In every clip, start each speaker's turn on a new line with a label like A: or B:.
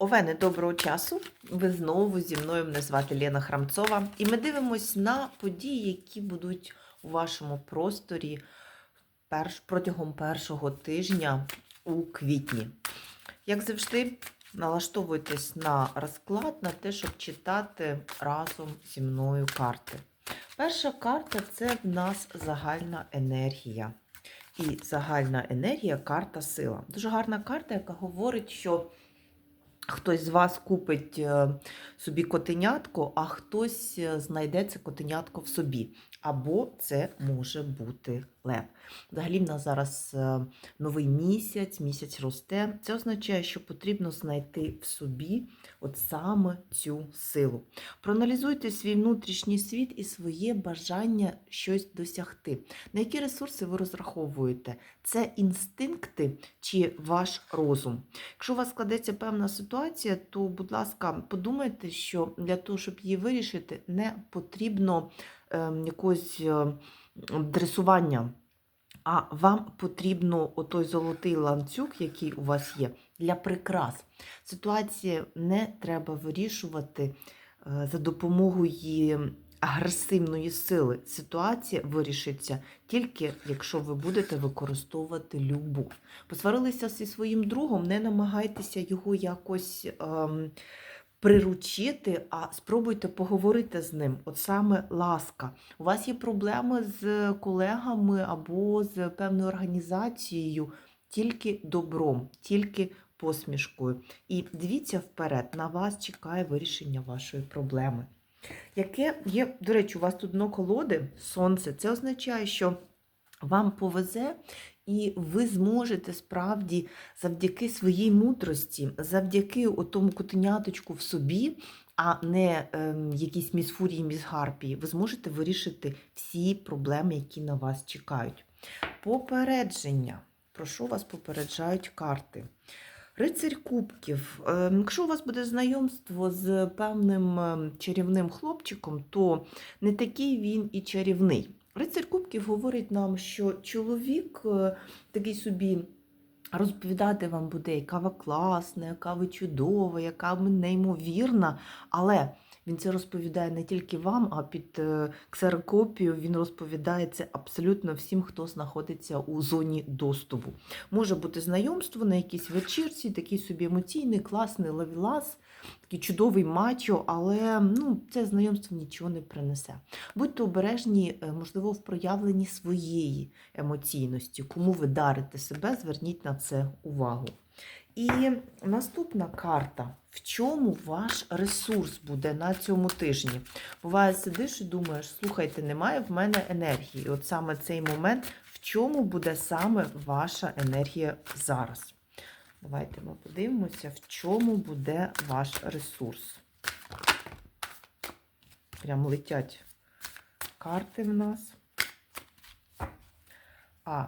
A: Овени, доброго часу! Ви знову зі мною. Мене звати Лена Храмцова. І ми дивимось на події, які будуть у вашому просторі перш, протягом першого тижня у квітні. Як завжди, налаштовуйтесь на розклад, на те, щоб читати разом зі мною карти. Перша карта це в нас загальна енергія. І загальна енергія карта сила. Дуже гарна карта, яка говорить, що хтось з вас купить е, собі котенятко, а хтось е, знайде це котенятко в собі. Або це може бути лев. Взагалі, в нас зараз е, новий місяць, місяць росте. Це означає, що потрібно знайти в собі от саме цю силу. Проаналізуйте свій внутрішній світ і своє бажання щось досягти. На які ресурси ви розраховуєте? Це інстинкти чи ваш розум? Якщо у вас складеться певна ситуація, то, будь ласка, подумайте, що для того, щоб її вирішити, не потрібно е, якогось е, дресування. А вам потрібно отой золотий ланцюг, який у вас є, для прикрас. Ситуацію не треба вирішувати е, за допомогою агресивної сили. Ситуація вирішиться тільки, якщо ви будете використовувати любов. Посварилися зі своїм другом, не намагайтеся його якось. Ем, Приручити, а спробуйте поговорити з ним. От саме ласка. У вас є проблеми з колегами або з певною організацією, тільки добром, тільки посмішкою. І дивіться вперед, на вас чекає вирішення вашої проблеми. Яке є, до речі, у вас тут дно колоди, сонце, це означає, що вам повезе, і ви зможете справді завдяки своїй мудрості, завдяки тому котеняточку в собі, а не ем, якісь місфурії, місгарпії, ви зможете вирішити всі проблеми, які на вас чекають. Попередження. Про що вас попереджають карти? Рицарь Кубків. Ем, Якщо у вас буде знайомство з певним ем, чарівним хлопчиком, то не такий він і чарівний. Рицарь Кубків говорить нам, що чоловік е, такий собі розповідати вам буде, яка ви класна, яка ви чудова, яка ви неймовірна, але він це розповідає не тільки вам, а під е, ксерокопію він розповідає це абсолютно всім, хто знаходиться у зоні доступу. Може бути знайомство на якійсь вечірці, такий собі емоційний, класний лавілас, такий чудовий мачо, але ну, це знайомство нічого не принесе. Будьте обережні, е, можливо, в проявленні своєї емоційності. Кому ви дарите себе, зверніть на це увагу. І наступна карта. В чому ваш ресурс буде на цьому тижні? Буває, сидиш і думаєш, слухайте, немає в мене енергії. І от саме цей момент, в чому буде саме ваша енергія зараз? Давайте ми подивимося, в чому буде ваш ресурс. Прям летять карти в нас. А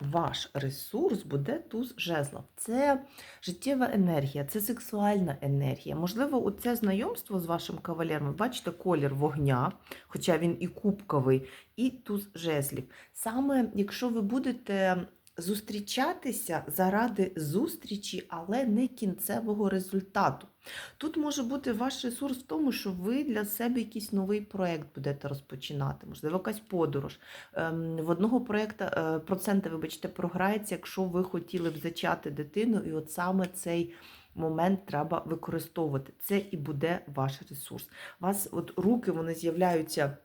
A: ваш ресурс буде туз жезлов. Це життєва енергія, це сексуальна енергія. Можливо, оце знайомство з вашим кавалером, бачите колір вогня, хоча він і кубковий, і туз жезлів. Саме якщо ви будете зустрічатися заради зустрічі, але не кінцевого результату. Тут може бути ваш ресурс в тому, що ви для себе якийсь новий проєкт будете розпочинати, можливо, якась подорож. Ем, В одного проєкта е, процента, вибачте, програється, якщо ви хотіли б зачати дитину, і от саме цей. Момент треба використовувати. Це і буде ваш ресурс. У вас от руки вони з'являються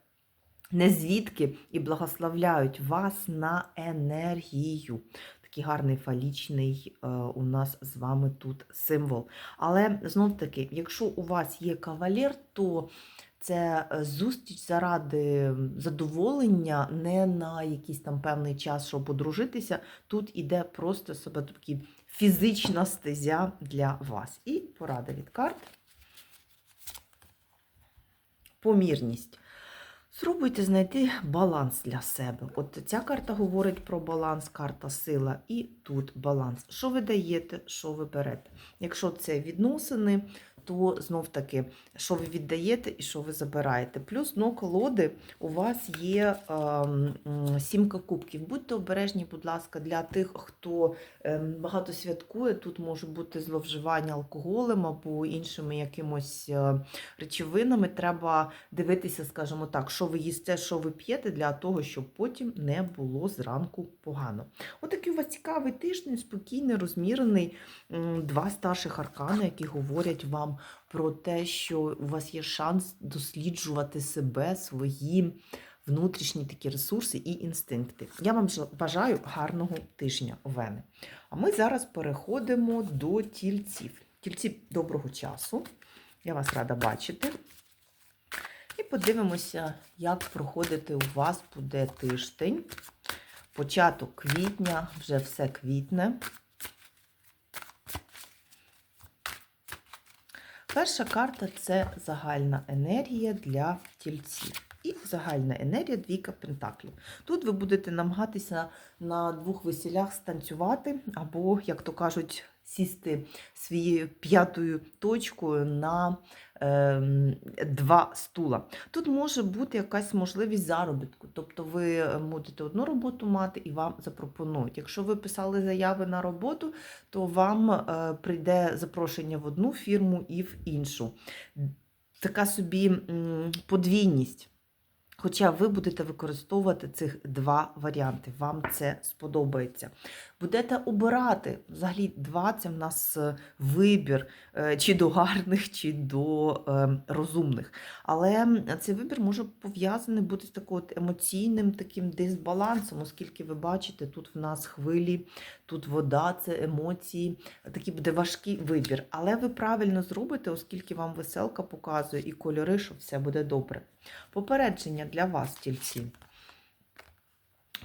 A: не звідки і благословляють вас на енергію. Такий гарний фалічний е, у нас з вами тут символ. Але знов таки, якщо у вас є кавалер, то це е, зустріч заради задоволення, не на якийсь там певний час, щоб одружитися. Тут іде просто себе такі фізична стезя для вас. І порада від карт. Помірність. Спробуйте знайти баланс для себе. От ця карта говорить про баланс, карта сила, і тут баланс. Що ви даєте, що ви берете. Якщо це відносини, то знов таки, що ви віддаєте і що ви забираєте. Плюс дно колоди у вас є ем, сімка кубків. Будьте обережні, будь ласка, для тих, хто ем, багато святкує. Тут може бути зловживання алкоголем або іншими якимось е, речовинами. Треба дивитися, скажімо так, що ви їсте, що ви п'єте, для того, щоб потім не було зранку погано. Отакий у вас цікавий тиждень, спокійний, розмірений. Два старших аркани, які говорять вам про те, що у вас є шанс досліджувати себе, свої внутрішні такі ресурси і інстинкти. Я вам бажаю гарного тижня, Овени. А ми зараз переходимо до тільців. Тільці доброго часу. Я вас рада бачити. І подивимося, як проходити у вас буде тиждень. Початок квітня, вже все квітне. Перша карта це загальна енергія для тільців. І загальна енергія двійка пентаклів. Тут ви будете намагатися на двох весілях станцювати, або, як то кажуть, сісти своєю п'ятою точкою на ем, два стула. Тут може бути якась можливість заробітку. Тобто ви е, будете одну роботу мати і вам запропонують. Якщо ви писали заяви на роботу, то вам е, прийде запрошення в одну фірму і в іншу. Така собі подвійність. Хоча ви будете використовувати цих два варіанти, вам це сподобається. Будете обирати. Взагалі, два це в нас е, вибір е, чи до гарних, чи до е, розумних. Але цей вибір може пов'язаний бути з таким емоційним таким дисбалансом, оскільки ви бачите, тут в нас хвилі, тут вода, це емоції. Такий буде важкий вибір. Але ви правильно зробите, оскільки вам веселка показує і кольори, що все буде добре. Попередження для вас, тільці.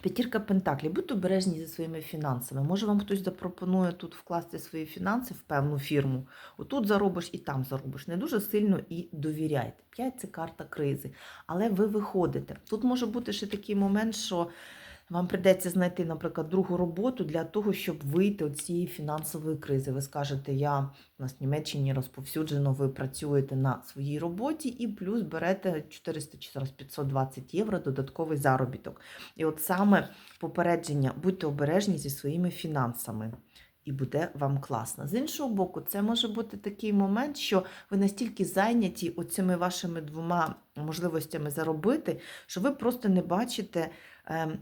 A: П'ятірка Пентаклі, Будьте обережні зі своїми фінансами. Може, вам хтось запропонує тут вкласти свої фінанси в певну фірму. Отут заробиш і там заробиш. Не дуже сильно і довіряйте. П'ять це карта кризи. Але ви виходите. Тут може бути ще такий момент, що вам прийдеться знайти, наприклад, другу роботу для того, щоб вийти з цієї фінансової кризи. Ви скажете, я у нас в Німеччині розповсюджено, ви працюєте на своїй роботі і плюс берете 400 чи 520 євро додатковий заробіток. І от саме попередження, будьте обережні зі своїми фінансами. І буде вам класно. З іншого боку, це може бути такий момент, що ви настільки зайняті оцими вашими двома можливостями заробити, що ви просто не бачите ем,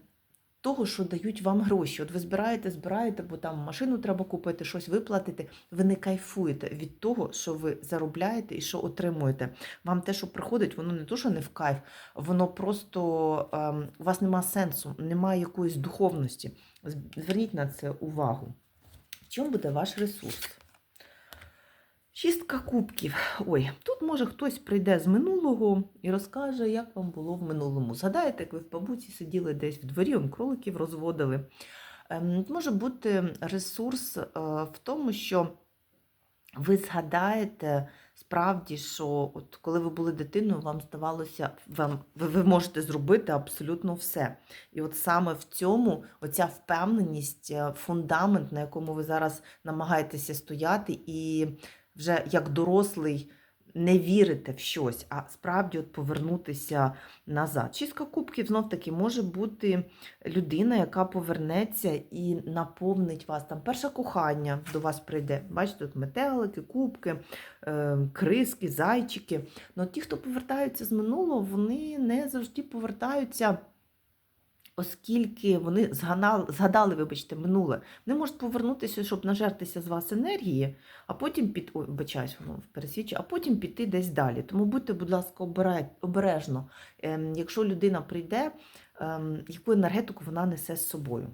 A: того, що дають вам гроші. От ви збираєте, збираєте, бо там машину треба купити, щось виплатити. Ви не кайфуєте від того, що ви заробляєте і що отримуєте. Вам те, що приходить, воно не то, що не в кайф, воно просто ем, у вас немає сенсу, немає якоїсь духовності. Зверніть на це увагу. В чому буде ваш ресурс? Шістка кубків. Ой, тут може хтось прийде з минулого і розкаже, як вам було в минулому. Згадаєте, як ви в бабуці сиділи десь в дворі, он кроликів розводили. Ем, Може бути ресурс е, в тому, що ви згадаєте справді, що от коли ви були дитиною, вам здавалося, вам, ви, ви можете зробити абсолютно все. І от саме в цьому оця впевненість, е, фундамент, на якому ви зараз намагаєтеся стояти, і вже як дорослий не вірите в щось, а справді от повернутися назад. Чистка кубків знов таки може бути людина, яка повернеться і наповнить вас. Там перше кохання до вас прийде. Бачите, тут метелики, кубки, е, криски, зайчики. Ну, ті, хто повертаються з минулого, вони не завжди повертаються. Оскільки вони згадали, згадали, вибачте, минуле, вони можуть повернутися, щоб нажертися з вас енергії, а потім під ой, вибачаюсь, воно а потім піти десь далі. Тому будьте, будь ласка, обережно. Ем, якщо людина прийде, ем, яку енергетику вона несе з собою.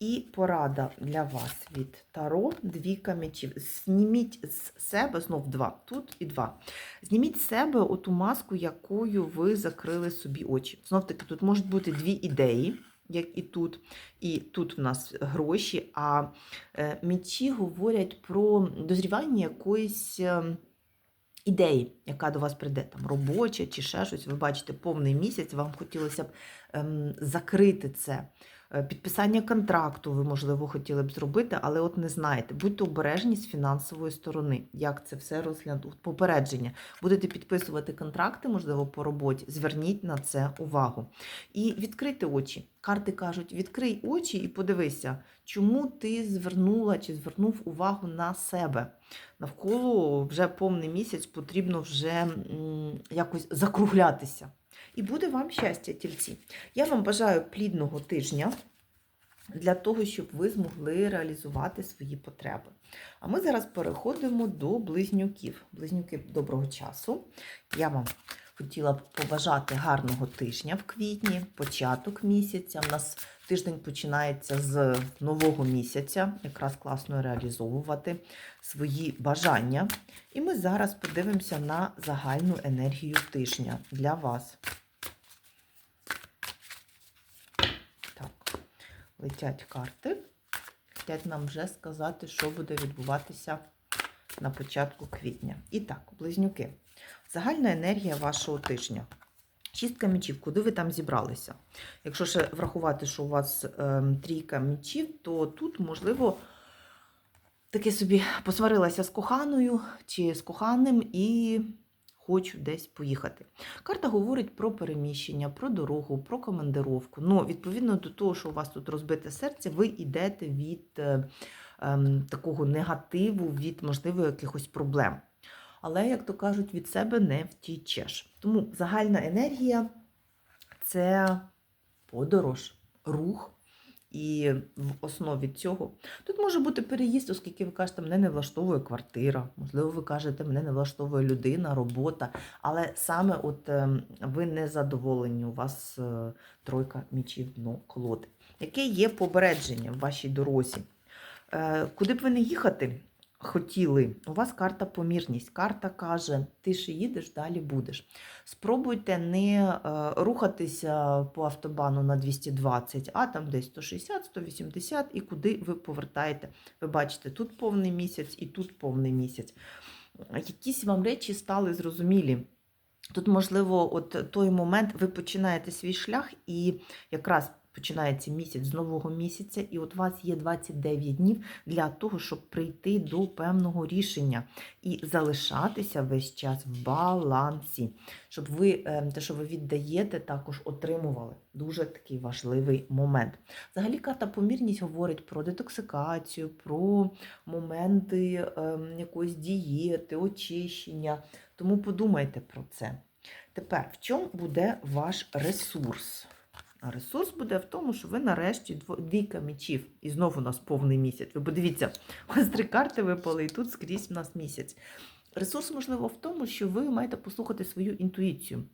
A: І порада для вас від Таро двійка мечів. Зніміть з себе знов два, тут і два. Зніміть з себе оту маску, якою ви закрили собі очі. Знов таки, тут можуть бути дві ідеї, як і тут, і тут в нас гроші. А е, мечі говорять про дозрівання якоїсь. е, Ідеї, яка до вас прийде, там робоча чи ще щось, ви бачите повний місяць, вам хотілося б ем, закрити це. Е, Підписання контракту ви, можливо, хотіли б зробити, але от не знаєте. Будьте обережні з фінансової сторони, як це все розглянути. Попередження. Будете підписувати контракти, можливо, по роботі. Зверніть на це увагу. І відкрити очі. Карти кажуть: відкрий очі і подивися, чому ти звернула чи звернув увагу на себе. Навколо вже повний місяць потрібно вже якось закруглятися. І буде вам щастя, тільці. Я вам бажаю плідного тижня для того, щоб ви змогли реалізувати свої потреби. А ми зараз переходимо до близнюків. Близнюки доброго часу. Я вам хотіла б побажати гарного тижня в квітні, початок місяця. У нас тиждень починається з нового місяця, якраз класно реалізовувати свої бажання. І ми зараз подивимося на загальну енергію тижня для вас. Так, летять карти. Хотять нам вже сказати, що буде відбуватися на початку квітня. І так, близнюки. Загальна енергія вашого тижня. Шістка мечів, куди ви там зібралися? Якщо ще врахувати, що у вас е, трійка мечів, то тут, можливо, таке собі посварилася з коханою чи з коханим і хочу десь поїхати. Карта говорить про переміщення, про дорогу, про командировку. Ну, відповідно до того, що у вас тут розбите серце, ви йдете від е, ем, такого негативу, від, можливо, якихось проблем. Але, як то кажуть, від себе не втічеш. Тому загальна енергія це подорож, рух. І в основі цього тут може бути переїзд, оскільки ви кажете, мене не влаштовує квартира, можливо, ви кажете, мене не влаштовує людина, робота. Але саме от ем, ви не задоволені, у вас е, тройка мічів дно колоди. Яке є попередження в вашій дорозі? Е, Куди б ви не їхати хотіли, у вас карта помірність. Карта каже, ти ще їдеш, далі будеш. Спробуйте не е, рухатися по автобану на 220, а там десь 160, 180, і куди ви повертаєте. Ви бачите, тут повний місяць і тут повний місяць. Якісь вам речі стали зрозумілі. Тут, можливо, от той момент ви починаєте свій шлях, і якраз починається місяць з нового місяця, і от у вас є 29 днів для того, щоб прийти до певного рішення і залишатися весь час в балансі, щоб ви е, те, що ви віддаєте, також отримували. Дуже такий важливий момент. Взагалі, карта помірність говорить про детоксикацію, про моменти ем, якоїсь дієти, очищення. Тому подумайте про це. Тепер, в чому буде ваш ресурс? А ресурс буде в тому, що ви нарешті двійка мечів. І знову у нас повний місяць. Ви подивіться, у вас три карти випали, і тут скрізь у нас місяць. Ресурс, можливо, в тому, що ви маєте послухати свою інтуїцію.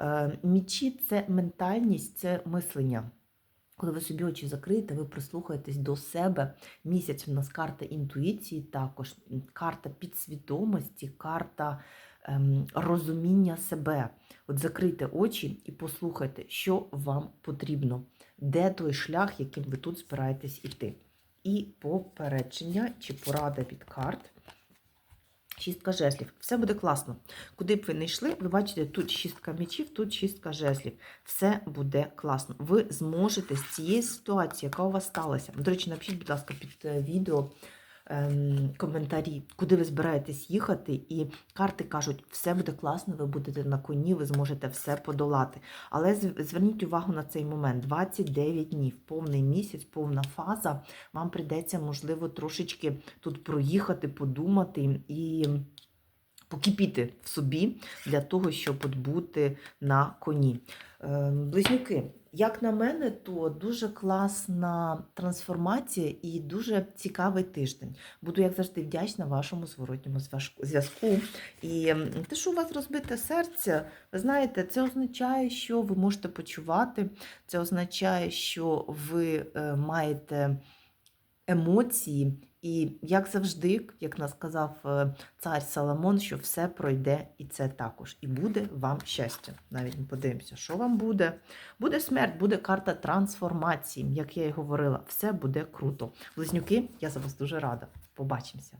A: Е, Мічі це ментальність, це мислення. Коли ви собі очі закриєте, ви прислухаєтесь до себе. Місяць у нас карта інтуїції, також карта підсвідомості, карта розуміння себе. От закрийте очі і послухайте, що вам потрібно, де той шлях, яким ви тут збираєтесь іти. І попередження чи порада від карт. Шістка жезлів. Все буде класно. Куди б ви не йшли, ви бачите, тут шістка мечів, тут шістка жезлів. Все буде класно. Ви зможете з цієї ситуації, яка у вас сталася. До речі, напишіть, будь ласка, під е, відео ем, коментарі, куди ви збираєтесь їхати, і карти кажуть, все буде класно, ви будете на коні, ви зможете все подолати. Але зверніть увагу на цей момент: 29 днів, повний місяць, повна фаза. Вам прийдеться, можливо, трошечки тут проїхати, подумати і покипіти в собі для того, щоб бути на коні. Е, Близнюки, як на мене, то дуже класна трансформація і дуже цікавий тиждень. Буду, як завжди, вдячна вашому зворотньому зв'язку. І те, що у вас розбите серце, ви знаєте, це означає, що ви можете почувати, це означає, що ви е, маєте емоції. І як завжди, як нас сказав е, цар Соломон, що все пройде і це також. І буде вам щастя. Навіть подивимося, що вам буде. Буде смерть, буде карта трансформації, як я і говорила, все буде круто. Близнюки, я за вас дуже рада. Побачимося.